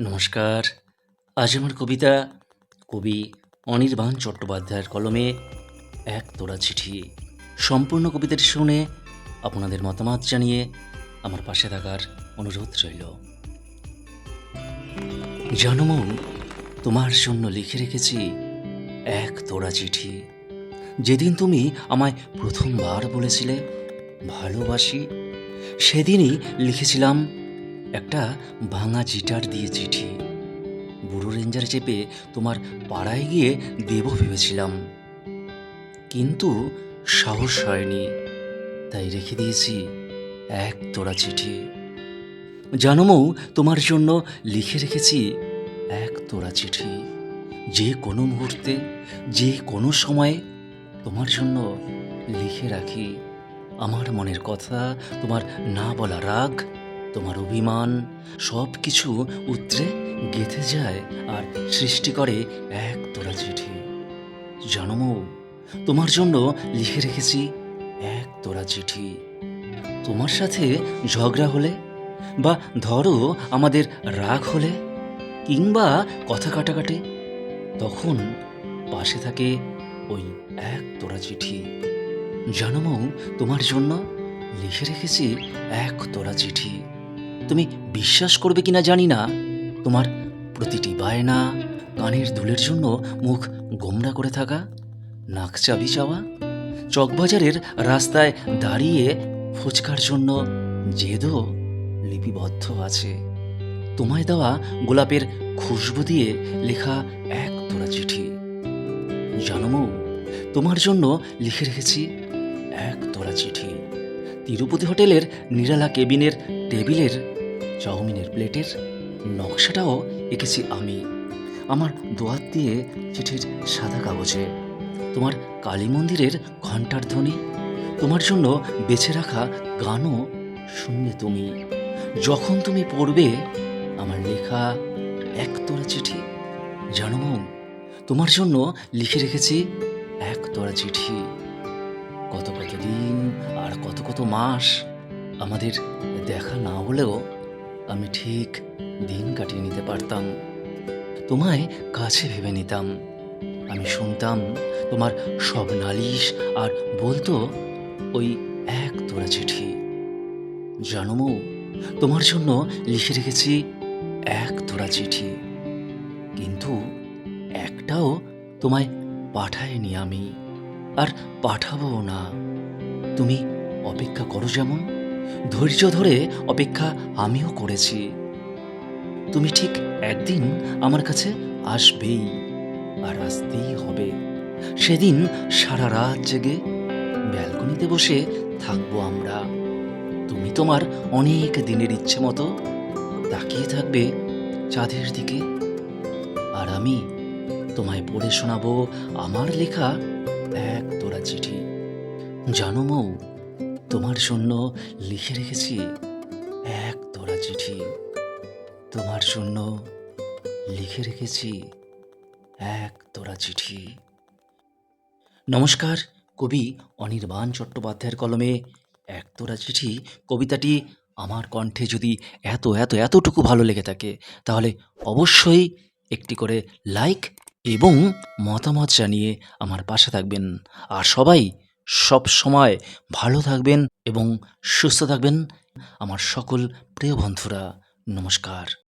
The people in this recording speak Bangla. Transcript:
নমস্কার। আজ আমার কবিতা কবি অনির্বাণ চট্টোপাধ্যায়ের কলমে এক তোড়া চিঠি। সম্পূর্ণ কবিতাটি শুনে আপনাদের মতামত জানিয়ে আমার পাশে থাকার অনুরোধ রইল। জানো মৌ, তোমার জন্য লিখে রেখেছি এক তোড়া চিঠি। যেদিন তুমি আমায় প্রথমবার বলেছিলে ভালোবাসি সেদিনই লিখেছিলাম একটা ভাঙা জিটার দিয়ে চিঠি। বুড়ো রেঞ্জার চেপে তোমার পাড়ায় গিয়ে দেব ভেবেছিলাম। কিন্তু সাহস হয়নি। তাই রেখে দিয়েছি এক তোড়া চিঠি। জানো মৌ, তোমার জন্য লিখে রেখেছি এক তোড়া চিঠি। যে কোনো মুহূর্তে যে কোনো সময়ে তোমার জন্য লিখে রাখি। আমার মনের কথা তোমার না বলা রাগ তোমার অভিমান সব কিছু উতরে গেঁথে যায় আর সৃষ্টি করে এক তোরা চিঠি। জানো মৌ, তোমার জন্য লিখে রেখেছি এক তোরা চিঠি। তোমার সাথে ঝগড়া হলে বা ধরো আমাদের রাগ হলে কিংবা কথা কাটাকাটি তখন পাশে থাকে ওই এক তোরা চিঠি। জানো মৌ, তোমার জন্য লিখে রেখেছি এক তোরা চিঠি। তুমি বিশ্বাস করবে কিনা জানি না। তোমার প্রতিটি বায়না, কানের দুলের জন্য মুখ গোমরা করে থাকা, নাক চাবি চাওয়া, চকবাজারের রাস্তায় দাঁড়িয়ে ফুচকার জন্য জেদও লিপিবদ্ধ আছে। তোমায় দেওয়া গোলাপের খুশবু দিয়ে লেখা এক তোরা চিঠি। জানো তোমার জন্য লিখে রেখেছি এক তোরা চিঠি। তিরুপতি হোটেলের নিরালা কেবিনের টেবিলের, চাউমিনের প্লেটের নকশাটাও এঁকেছি আমি। আমার দোয়াত দিয়ে চিঠির সাদা কাগজে, তোমার কালী মন্দিরের ঘণ্টার ধ্বনি তোমার জন্য বেছে রাখা গানও শুনবে তুমি। যখন তুমি পড়বে, আমার লেখা এক তোরা চিঠি, জানো তোমার জন্য লিখে রেখেছি এক তোরা চিঠি। কত কত দিন আর কত কত মাস আমাদের দেখা না হলেও আমি ঠিক দিন কাটিয়ে নিতে পারতাম। তোমায় কাছে ভেবে নিতাম। আমি শুনতাম তোমার সব নালিশ আর বলতো ওই এক তোরা চিঠি। জানো মৌ, তোমার জন্য লিখে রেখেছি এক তোরা চিঠি। কিন্তু একটাও তোমায় পাঠাইনি আমি। আর পাঠাবো না। তুমি অপেক্ষা করো যেমন। ধৈর্য ধরে অপেক্ষা আমিও করেছি। তুমি ঠিক একদিন আমার কাছে আসবেই আর আসতেই হবে। সেদিন সারা রাত জেগে ব্যালকনিতে বসে থাকব আমরা। তুমি তোমার অনেক দিনের ইচ্ছে মতো তাকিয়ে থাকবে চাঁদের দিকে। আর আমি তোমায় পড়ে শোনাবো আমার লেখা এক তোরা চিঠি। জানো মৌ, তোমার জন্য লিখে রেখেছি এক তোরা চিঠি। তোমার জন্য লিখে রেখেছি এক তোরা চিঠি। নমস্কার, কবি অনির্বাণ চট্টোপাধ্যায়ের কলমে এক তোরা চিঠি। কবিতাটি আমার কণ্ঠে যদি এত এত এতটুকু ভালো লেগে থাকে, তাহলে অবশ্যই একটি করে লাইক এবং মতামত জানিয়ে আমার পাশে থাকবেন। আর সবাই সব সময় ভালো থাকবেন এবং সুস্থ থাকবেন। আমার সকল প্রিয় বন্ধুরা, নমস্কার।